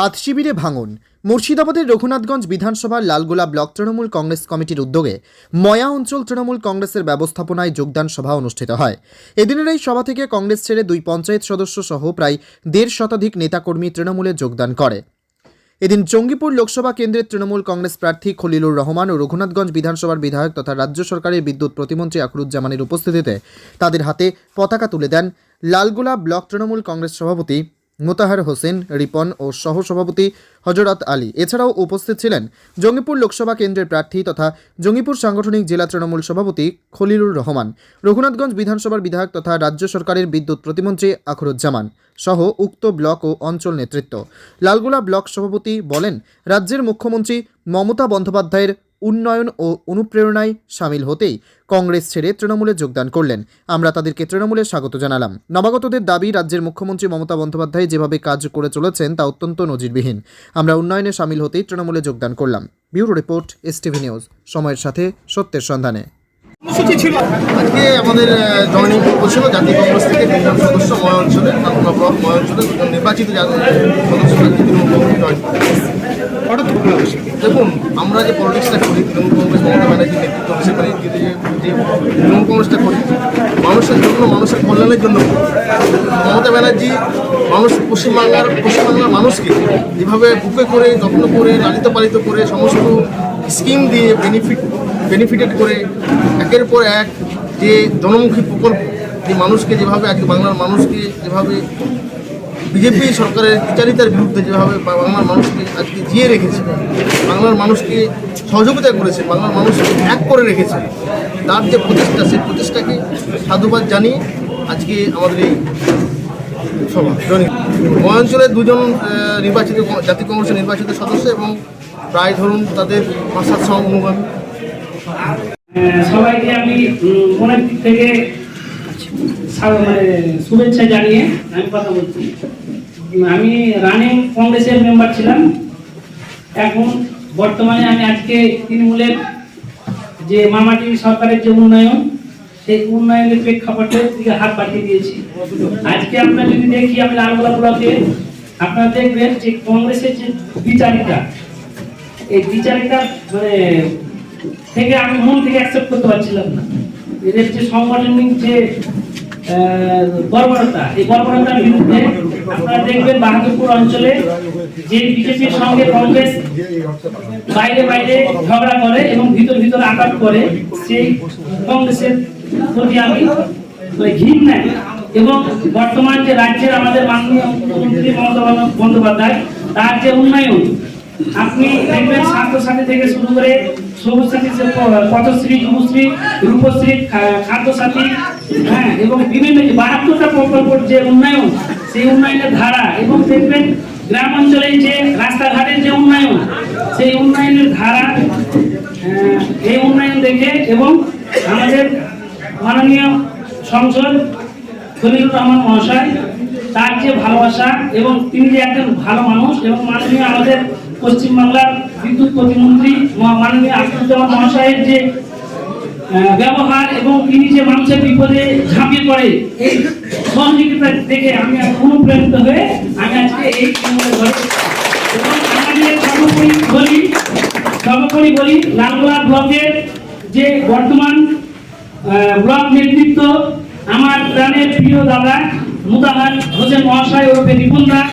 হাত শিবিরে ভাঙন। মুর্শিদাবাদের রঘুনাথগঞ্জ বিধানসভার লালগোলা ব্লক তৃণমূল কংগ্রেস কমিটির উদ্যোগে ময়া অঞ্চল তৃণমূল কংগ্রেসের ব্যবস্থাপনায় যোগদান সভা অনুষ্ঠিত হয়। এদিনের এই সভা থেকে কংগ্রেস ছেড়ে দুই পঞ্চায়েত সদস্য সহ প্রায় দেড় শতাধিক নেতাকর্মী তৃণমূলে যোগদান করে। এদিন জঙ্গিপুর লোকসভা কেন্দ্রের তৃণমূল কংগ্রেস প্রার্থী খলিলুর রহমান ও রঘুনাথগঞ্জ বিধানসভার বিধায়ক তথা রাজ্য সরকারের বিদ্যুৎ প্রতিমন্ত্রী আখরুজ্জামানের উপস্থিতিতে তাদের হাতে পতাকা তুলে দেন লালগোলা ব্লক তৃণমূল কংগ্রেস সভাপতি মোতাহার হোসেন, রিপন ও সহসভাপতি হজরত আলী। এছাড়াও উপস্থিত ছিলেন জঙ্গিপুর লোকসভা কেন্দ্রের প্রার্থী তথা জঙ্গিপুর সাংগঠনিক জেলা তৃণমূল সভাপতি খলিলুর রহমান, রঘুনাথগঞ্জ বিধানসভার বিধায়ক তথা রাজ্য সরকারের বিদ্যুৎ প্রতিমন্ত্রী আখরুজ্জামান সহ উক্ত ব্লক ও অঞ্চল নেতৃত্ব। লালগোলা ব্লক সভাপতি বলেন, রাজ্যের মুখ্যমন্ত্রী মমতা বন্দ্যোপাধ্যায়ের উন্নয়ন ও অনুপ্রেরণায় সামিল হতেই কংগ্রেস ছেড়ে তৃণমূলে যোগদান করলেন। আমরা তাদেরকে তৃণমূলে স্বাগত জানালাম। নবাগতদের দাবি, রাজ্যের মুখ্যমন্ত্রী মমতা বন্দ্যোপাধ্যায় যেভাবে কাজ করে চলেছেন তা অত্যন্ত নজিরবিহীন। আমরা উন্নয়নে সামিল হতেই তৃণমূলে যোগদান করলাম। Bureau report S TV news. সময়ের সাথে সত্যের সন্ধানে। আমাদের জয়নিং পর্ব ছিল, জাতীয় কংগ্রেস থেকে তিনজন সদস্য ময় অঞ্চলে ব্লক ময় অঞ্চলে দুজন নির্বাচিত সদস্য জয়েন। হঠাৎ ঘটনা দেখুন, আমরা যে পলিটিক্সটা করি, তৃণমূল কংগ্রেস, মমতা ব্যানার্জি, নেতৃত্ব নেতৃত্বে যে যে তৃণমূল কংগ্রেসটা করি, মানুষের জন্য, মানুষের কল্যাণের জন্য মমতা ব্যানার্জি মানুষ, পশ্চিমবাংলার পশ্চিমবাংলার মানুষকে যেভাবে বুকে করে, যত্ন করে, লালিত পালিত করে, সমস্ত স্কিম দিয়ে বেনিফিট বেনিফিটেড করে, একের পর এক যে জনমুখী প্রকল্প, যে মানুষকে যেভাবে, আজকে বাংলার মানুষকে যেভাবে বিজেপি সরকারের বিচারিতার বিরুদ্ধে যেভাবে বাংলার মানুষকে আজকে জিয়ে রেখেছে, বাংলার মানুষকে সহযোগিতা করেছে, বাংলার মানুষকে এক করে রেখেছে, তার যে প্রচেষ্টা, সেই প্রচেষ্টাকে সাধুবাদ জানিয়ে আজকে আমাদের এই সভা। মহাঞ্চলের দুজন নির্বাচিত জাতীয় কংগ্রেসের নির্বাচিত সদস্য এবং প্রায় ধরুন তাদের পাঁচ সাতশো অনুগামী সবাইকে আমি দিক থেকে মানে শুভেচ্ছা জানিয়ে আমি কথা বলছি। আমি রানিং কংগ্রেসের মেম্বার ছিলাম। এখন বর্তমানে আমি আজকে তৃণমূলের যে মামাটি সরকারের যে উন্নয়ন, সেই উন্নয়নের প্রেক্ষাপটে দিকে হাত বাড়িয়ে দিয়েছি। আজকে আমরা যদি দেখি, আমি লালগোলা ব্লকে আপনারা দেখবেন যে কংগ্রেসের যে বিচারিতা এই বিচারিতা মানে থেকে আমি মন থেকে অ্যাকসেপ্ট করতে পারছিলাম না। এদের যে সাংগঠনিক যে বর্বরতা এই বর্বরতার বিরুদ্ধে আপনারা দেখবেন বাহাদুরপুর অঞ্চলে যে বিজেপির সঙ্গে কংগ্রেস বাইরে বাইরে ঝগড়া করে এবং ভিতর ভিতর আঘাত করে, সেই কংগ্রেসের প্রতি আমি ঘৃণায়। এবং বর্তমান যে রাজ্যের আমাদের মাননীয় মুখ্যমন্ত্রী মমতা বন্দ্যোপাধ্যায়, তার যে উন্নয়ন আপনি দেখবেন ছাত্রছাত্রী থেকে শুরু করে সবুজ সাথী পথশ্রী যুবশ্রী রূপশ্রী, খা- খাদ্যসাথী হ্যাঁ এবং বিভিন্ন বাহাত্তরটা প্রকল্পের যে উন্নয়ন, সেই উন্নয়নের ধারা, এবং দেখবেন গ্রাম অঞ্চলে যে রাস্তাঘাটের যে উন্নয়ন, সেই উন্নয়নের ধারা এই উন্নয়ন দেখে এবং আমাদের মাননীয় সংসদ খলিলুর রহমান মহাশয় তার যে ভালোবাসা এবং তিনি যে একজন ভালো মানুষ এবং মাননীয় আমাদের পশ্চিমবাংলার বিদ্যুৎ প্রতিমন্ত্রী মাননীয় আসাদুজ্জামান মহাশয়ের যে ব্যবহার এবং তিনি যে মানুষের বিপদে ঝাঁপিয়ে পড়ে এই সহযোগিতা দেখে আমি অনুপ্রাণিত হয়ে আমি আজকে এই সর্বোপরি বলি সর্বোপরি বলি, লালগোলা ব্লকের যে বর্তমান ব্লক নেতৃত্ব, আমার প্রাণের প্রিয় দাদা, মুদাহার হোসেন মহাশয় ওরফে দা